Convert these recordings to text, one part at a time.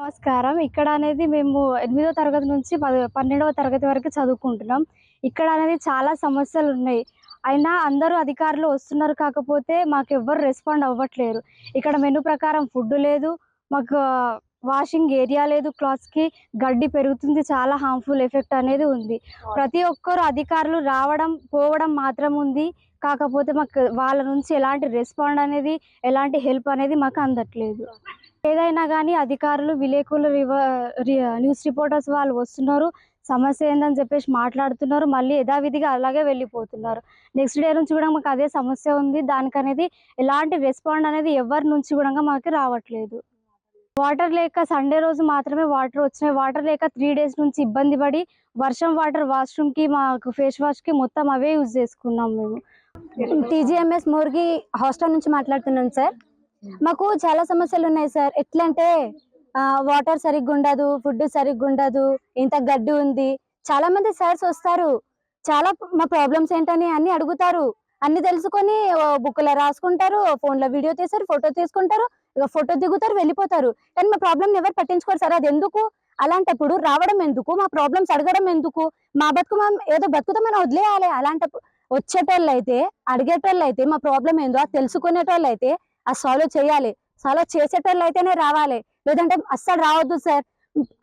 నమస్కారం. ఇక్కడ అనేది మేము ఎనిమిదో తరగతి నుంచి పది పన్నెండవ తరగతి వరకు చదువుకుంటున్నాం. ఇక్కడ అనేది చాలా సమస్యలు ఉన్నాయి. అయినా అందరూ అధికారులు వస్తున్నారు కాకపోతే మాకు ఎవ్వరు రెస్పాండ్ అవ్వట్లేరు. ఇక్కడ మెనూ ప్రకారం ఫుడ్ లేదు. మాకు వాషింగ్ ఏరియా లేదు క్లాత్స్కి గడ్డి పెరుగుతుంది చాలా హార్మ్ఫుల్ ఎఫెక్ట్ అనేది ఉంది. ప్రతి ఒక్కరు అధికారులు రావడం పోవడం మాత్రం ఉంది. కాకపోతే మాకు వాళ్ళ నుంచి ఎలాంటి రెస్పాండ్ అనేది ఎలాంటి హెల్ప్ అనేది మాకు అందట్లేదు. ఏదైనా కానీ అధికారులు విలేకరులు న్యూస్ రిపోర్టర్స్ వాళ్ళు వస్తున్నారు సమస్య ఏందని చెప్పేసి మాట్లాడుతున్నారు మళ్ళీ యథావిధిగా అలాగే వెళ్ళిపోతున్నారు. నెక్స్ట్ డే నుంచి కూడా మాకు అదే సమస్య ఉంది. దానికి అనేది ఎలాంటి రెస్పాండ్ అనేది ఎవరి నుంచి కూడా మాకు రావట్లేదు. వాటర్ లేక సండే రోజు మాత్రమే వాటర్ వచ్చినాయి. వాటర్ లేక త్రీ డేస్ నుంచి ఇబ్బంది పడి వర్షం వాటర్ వాష్రూమ్కి మాకు ఫేస్ వాష్కి మొత్తం అవే యూజ్ చేసుకున్నాం మేము. టీజీఎంఎస్ మోర్గి హాస్టల్ నుంచి మాట్లాడుతున్నాం సార్. మాకు చాలా సమస్యలు ఉన్నాయి సార్. ఎట్లా అంటే వాటర్ సరిగ్గా ఉండదు ఫుడ్ సరిగ్గా ఉండదు ఇంత గడ్డి ఉంది. చాలా మంది సార్స్ వస్తారు. చాలా మా ప్రాబ్లమ్స్ ఏంటని అన్ని అడుగుతారు. అన్ని తెలుసుకొని బుక్లో రాసుకుంటారు ఫోన్లో వీడియో తీస్తారు ఫోటో తీసుకుంటారు ఇక ఫోటో దిగుతారు వెళ్ళిపోతారు. కానీ మా ప్రాబ్లం ఎవరు పట్టించుకోరు సార్. అది ఎందుకు? అలాంటప్పుడు రావడం ఎందుకు? మా ప్రాబ్లమ్స్ అడగడం ఎందుకు? మా బతుకు మనం ఏదో బతుకుతామని వదిలేయాలి. అలాంటప్పుడు వచ్చేటోళ్ళు అయితే అడిగేటోళ్ళు అయితే మా ప్రాబ్లం ఏందో అది తెలుసుకునేటోళ్ళు అయితే అది సాల్వ్ చేయాలి. సాల్వ్ చేసేటోళ్ళు అయితేనే రావాలి. లేదంటే అస్సలు రావద్దు సార్.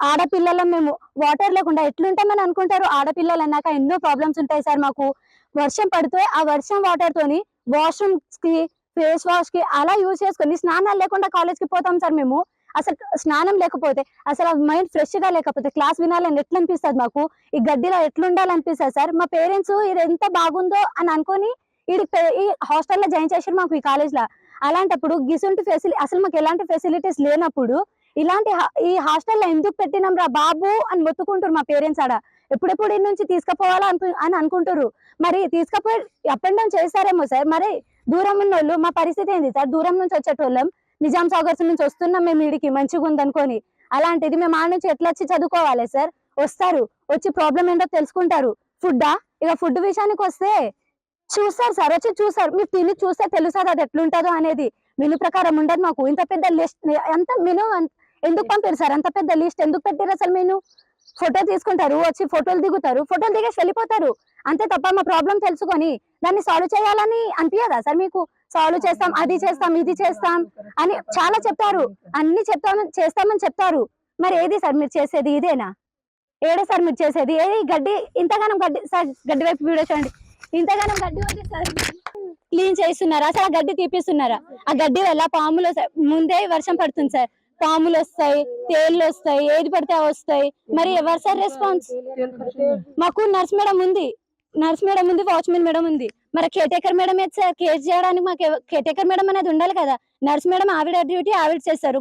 ఆడపిల్లలం మేము వాటర్ లేకుండా ఎట్లుంటామని అనుకుంటారు? ఆడపిల్లలు అన్నాక ఎన్నో ప్రాబ్లమ్స్ ఉంటాయి సార్ మాకు. వర్షం పడితే ఆ వర్షం వాటర్ తోని వాష్రూమ్స్కి ఫేస్ వాష్కి అలా యూజ్ చేసుకొని స్నానాలు లేకుండా కాలేజ్కి పోతాం సార్ మేము. అసలు స్నానం లేకపోతే అసలు మైండ్ ఫ్రెష్గా లేకపోతే క్లాస్ వినాలని ఎట్లా అనిపిస్తుంది మాకు? ఈ గడ్డిలో ఎట్లుండాలనిపిస్తుంది సార్? మా పేరెంట్స్ ఇది ఎంత బాగుందో అని అనుకొని ఈ ఈ హాస్టల్లో జాయిన్ చేశారు మాకు ఈ కాలేజ్లో. అలాంటప్పుడు గిసుంటి ఫెసిలి అసలు మాకు ఎలాంటి ఫెసిలిటీస్ లేనప్పుడు ఇలాంటి హా- ఈ హాస్టల్లో ఎందుకు పెట్టినాం రా బాబు అని మొత్తుకుంటారు మా పేరెంట్స్ ఆడ. ఎప్పుడెప్పుడు ఈ నుంచి తీసుకుపోవాలా అను అని అనుకుంటారు మరి తీసుకుపోయి అప్ అండ్ డౌన్ చేస్తారేమో సార్. మరి దూరం ఉన్న వాళ్ళు మా పరిస్థితి ఏంది సార్? దూరం నుంచి వచ్చేటోళ్ళం నిజాం సాగర్స్ నుంచి వస్తున్నాం మేము వీడికి మంచిగా ఉందనుకొని. అలాంటిది మేము ఆ నుంచి ఎట్లా వచ్చి చదువుకోవాలి సార్? వస్తారు వచ్చి ప్రాబ్లం ఏంటో తెలుసుకుంటారు. ఫుడ్డా? ఇక ఫుడ్ విషయానికి వస్తే చూస్తారు సార్ వచ్చి చూస్తారు. మీరు తిని చూస్తే తెలుస్తుంది అది ఎట్లుంటుందో అనేది. మెను ప్రకారం ఉండదు మాకు. ఇంత పెద్ద లిస్ట్ ఎంత మెను ఎందుకు పంపారు సార్? అంత పెద్ద లిస్ట్ ఎందుకు పెట్టారు అసలు మెను ఫోటో తీసుకుంటారు వచ్చి ఫోటోలు దిగుతారు ఫోటోలు దిగేసి వెళ్ళిపోతారు. అంతే తప్ప మా ప్రాబ్లం తెలుసుకొని దాన్ని సాల్వ్ చేయాలని అనిపించదా సార్ మీకు? సాల్వ్ చేస్తాం అది చేస్తాం ఇది చేస్తాం అని చాలా చెప్తారు అన్ని చెప్తామని చేస్తామని చెప్తారు. మరి ఏది సార్ మీరు చేసేది? ఇదేనా? ఏడే సార్ మీరు చేసేది? ఏది గడ్డి ఇంతగానం గడ్డి సార్ గడ్డి వైపు వీడియో చూడండి. ఇంతగానం గడ్డి ఉంది సార్. క్లీన్ చేస్తున్నారా అసలు ఆ గడ్డి తీపిస్తున్నారా? ఆ గడ్డి వల్ల పాములు. ముందే వర్షం పడుతుంది సార్. పాములు వస్తాయి తేళ్ళు వస్తాయి ఏది పడితే అవి వస్తాయి. మరి ఎవరు సార్ రెస్పాన్స్ మాకు నర్స్ మేడం ఉంది. నర్స్ మేడం ఉంది వాచ్మెన్ మేడం ఉంది. మరి కేటేకర్ మేడం ఏది సార్? కేర్ చేయడానికి మాకు కేటేకర్ మేడం అనేది ఉండాలి కదా. నర్స్ మేడం ఆవిడ డ్యూటీ ఆవిడ చేస్తారు.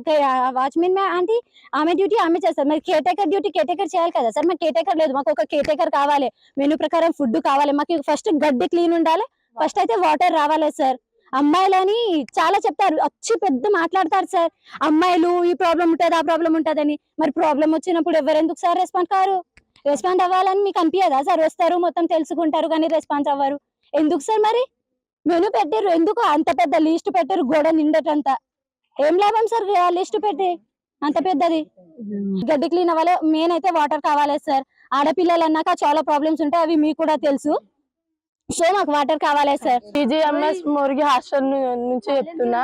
వాచ్మెన్ ఆంటీ ఆమె డ్యూటీ ఆమె చేస్తారు. మరి కేటేకర్ డ్యూటీ కేటేకర్ చేయాలి కదా సార్? మాకు కేటేకర్ లేదు. మాకు ఒక కేటేకర్ కావాలి. మెనూ ప్రకారం ఫుడ్ కావాలి. మాకు ఫస్ట్ గడ్డి క్లీన్ ఉండాలి. ఫస్ట్ అయితే వాటర్ రావాలి సార్. అమ్మాయిలని చాలా చెప్తారు. వచ్చి పెద్ద మాట్లాడతారు సార్. అమ్మాయిలు ఈ ప్రాబ్లం ఉంటుంది ఆ ప్రాబ్లం ఉంటుందని. మరి ప్రాబ్లం వచ్చినప్పుడు ఎవరెందుకు సార్ రెస్పాండ్ కారు? రెస్పాండ్ అవ్వాలని మీకు అనిపించదా సార్? వస్తారు మొత్తం తెలుసుకుంటారు కానీ రెస్పాన్స్ అవ్వరు. ఎందుకు సార్ మరి? మెను పెట్టారు ఎందుకు? అంత పెద్ద లిస్ట్ పెట్టారు గోడ నిండటంతా. ఏం లాభం సార్ లిస్ట్ పెట్టి? అంత పెద్దది. గడ్డి క్లీన్ అవ్వాలి మెయిన్ అయితే వాటర్ కావాలి సార్. ఆడపిల్లలు అన్నాక చాలా ప్రాబ్లమ్స్ ఉంటాయి అవి మీకు కూడా తెలుసు. సో మాకు వాటర్ కావాలి సార్ టీజీఎంఎస్ మురిగి హాస్టల్ ను- నుంచి చెప్తున్నా.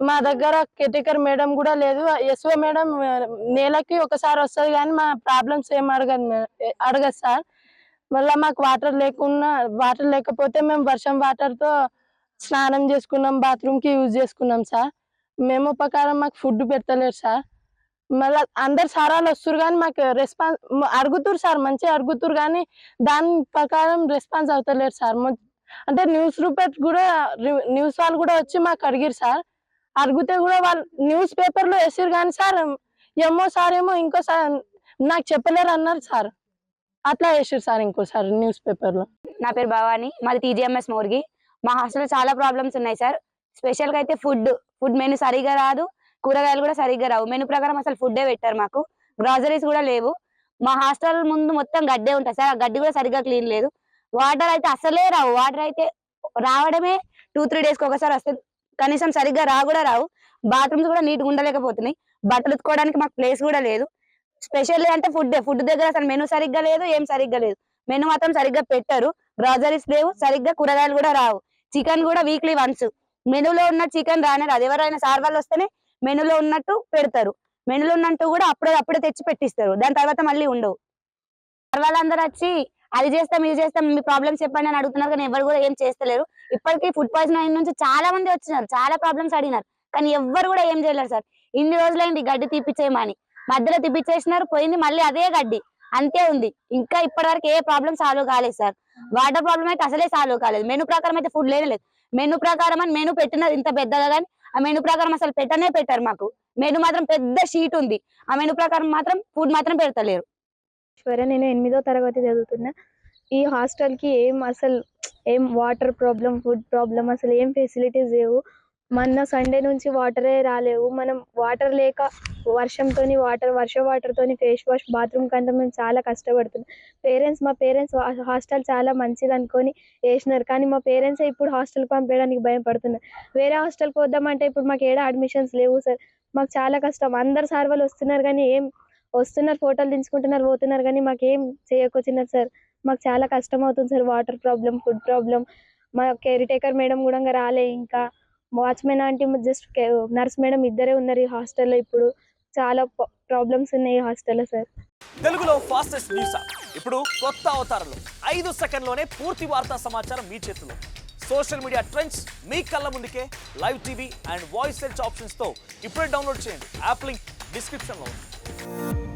మా దగ్గర కేటేకర్ మేడం కూడా లేదు. ఎస్ఓ మేడం ఆ, నెలకి ఒకసారి వస్తుంది కానీ మా ప్రాబ్లమ్స్ ఏం అడగదు మే- అడగదు సార్ మళ్ళీ మాకు వాటర్ లేకున్నా వాటర్ లేకపోతే మేము వర్షం వాటర్తో స్నానం చేసుకున్నాం బాత్రూమ్కి యూజ్ చేసుకున్నాం సార్ మేము ప్రకారం మాకు ఫుడ్ పెడతలేరు సార్ మళ్ళీ అందరు సారాలు వస్తారు కానీ మాకు రెస్పాన్స్ అడుగుతురు సార్ మంచిగా అడుగుతురు కానీ దాని ప్రకారం రెస్పాన్స్ అవుతలేరు సార్. అంటే న్యూస్ రూపేట్ కూడా న్యూస్ వాళ్ళు కూడా వచ్చి మాకు అడిగారు సార్. అడిగితే కూడా వాళ్ళు న్యూస్ పేపర్లో వేసారు కానీ సార్ ఏమో సార్ ఏమో ఇంకో సార్ నాకు చెప్పలేరు అన్నారు సార్. అట్లా వేసారు సార్ ఇంకోసారి న్యూస్ పేపర్లో నా పేరు భవాని మాది టీజీఎంఎస్ మోర్గి. మా హాస్టల్లో చాలా ప్రాబ్లమ్స్ ఉన్నాయి సార్. స్పెషల్గా అయితే ఫుడ్ ఫుడ్ మెనూ సరిగా రాదు. కూరగాయలు కూడా సరిగ్గా రావు. మెనూ ప్రకారం అసలు ఫుడ్డే పెట్టారు మాకు. గ్రాసరీస్ కూడా లేవు. మా హాస్టల్ ముందు మొత్తం గడ్డే ఉంటుంది సార్ ఆ గడ్డి కూడా సరిగ్గా క్లీన్ లేదు. వాటర్ అయితే అసలే రావు. వాటర్ అయితే రావడమే టూ త్రీ డేస్కి ఒకసారి వస్తే కనీసం సరిగ్గా రా కూడా రావు. బాత్రూమ్స్ కూడా నీట్గా ఉండలేకపోతున్నాయి. బట్టలు ఉత్తుకోవడానికి మాకు ప్లేస్ కూడా లేదు. స్పెషల్లీ అంటే ఫుడ్ ఫుడ్ దగ్గర అసలు మెనూ సరిగ్గా లేదు ఏం సరిగ్గా లేదు. మెనూ మాత్రం సరిగ్గా పెట్టరు. గ్రాసరీస్ లేవు సరిగ్గా కూరగాయలు కూడా రావు. చికెన్ కూడా వీక్లీ వన్స్ మెనూలో ఉన్న చికెన్ రానే రాదు ఎవరైనా సార్ వాళ్ళు వస్తేనే మెనులో ఉన్నట్టు పెడతారు. మెనూలో ఉన్నట్టు కూడా అప్పుడే అప్పుడే తెచ్చి పెట్టిస్తారు. దాని తర్వాత మళ్ళీ ఉండవు. వాళ్ళందరూ వచ్చి అది చేస్తాం ఇది చేస్తాం మీ ప్రాబ్లమ్స్ చెప్పండి అని అడుగుతున్నారు కానీ ఎవరు కూడా ఏం చేస్తలేరు. ఇప్పటికీ ఫుడ్ పాయిజన్ అయిన నుంచి చాలా మంది వచ్చినారు. చాలా ప్రాబ్లమ్స్ అడిగినారు. కానీ ఎవ్వరు కూడా ఏం చేయలేరు సార్. ఇన్ని రోజులైంది గడ్డి తీపిచ్చేయమని. మధ్యలో తీపిచ్చేసినారు పోయింది మళ్ళీ అదే గడ్డి. అంతే ఉంది. ఇంకా ఇప్పటివరకు ఏ ప్రాబ్లం సాల్వ్ కాలేదు సార్. వాటర్ ప్రాబ్లం అయితే అసలే సాల్వ్ కాలేదు. మెను ప్రకారం అయితే ఫుడ్ లేనే లేదు. మెనూ ప్రకారం అని మెనూ పెట్టినది ఇంత పెద్దగా కానీ ఆ మెనూ ప్రకారం అసలు పెట్టనే పెట్టారు మాకు. మెనూ మాత్రం పెద్ద షీట్ ఉంది. ఆ మెనూ ప్రకారం మాత్రం ఫుడ్ మాత్రం పెడతలేరు. ఈశ్వర నేను ఎనిమిదో తరగతి చదువుతున్నా. ఈ హాస్టల్కి ఏం అసలు ఏం వాటర్ ప్రాబ్లం ఫుడ్ ప్రాబ్లం అసలు ఏం ఫెసిలిటీస్ లేవు. మొన్న సండే నుంచి వాటరే రాలేవు. మనం వాటర్ లేక వర్షంతో వాటర్ వర్ష వాటర్తో ఫేస్ వాష్ బాత్రూమ్ కంటే మేము చాలా కష్టపడుతున్నాం. పేరెంట్స్ మా పేరెంట్స్ హాస్టల్ చాలా మంచిది అనుకొని వేసినారు. కానీ మా పేరెంట్స్ ఇప్పుడు హాస్టల్ పంపించడానికి భయపడుతున్నారు వేరే హాస్టల్కి వద్దామంటే ఇప్పుడు మాకు ఏడా అడ్మిషన్స్ లేవు సార్. మాకు చాలా కష్టం. అందరు సార్ వాళ్ళు వస్తున్నారు కానీ ఏం వస్తున్నారు ఫోటోలు దించుకుంటున్నారు పోతున్నారు కానీ మాకేం చేయకొచ్చినారు సార్. మాకు చాలా కష్టం అవుతుంది sir. Water problem food problem మా కేర్ టేకర్ మేడం కూడా ఇంకా రాలే ఇంకా. Watchman aunty just nurse madam ఇద్దరే ఉన్నారు ఈ హాస్టల్లో ఇప్పుడు. చాలా ప్రాబ్లమ్స్ ఉన్నాయి ఈ హాస్టల్లో సార్ తెలుగులో ఫాస్టెస్ట్ న్యూస్ ఇప్పుడు కొత్త అవతారంలో. ఐదు సెకండ్లోనే పూర్తి వార్తా సమాచారం మీ చేతిలో. సోషల్ మీడియా ట్రెండ్స్ మీ కళ్ళ ముందుకే. Live TV and voice search ఆప్షన్స్తో ఇప్పుడే డౌన్లోడ్ చేయండి. యాప్ లింక్ డిస్క్రిప్షన్లో ఉంది.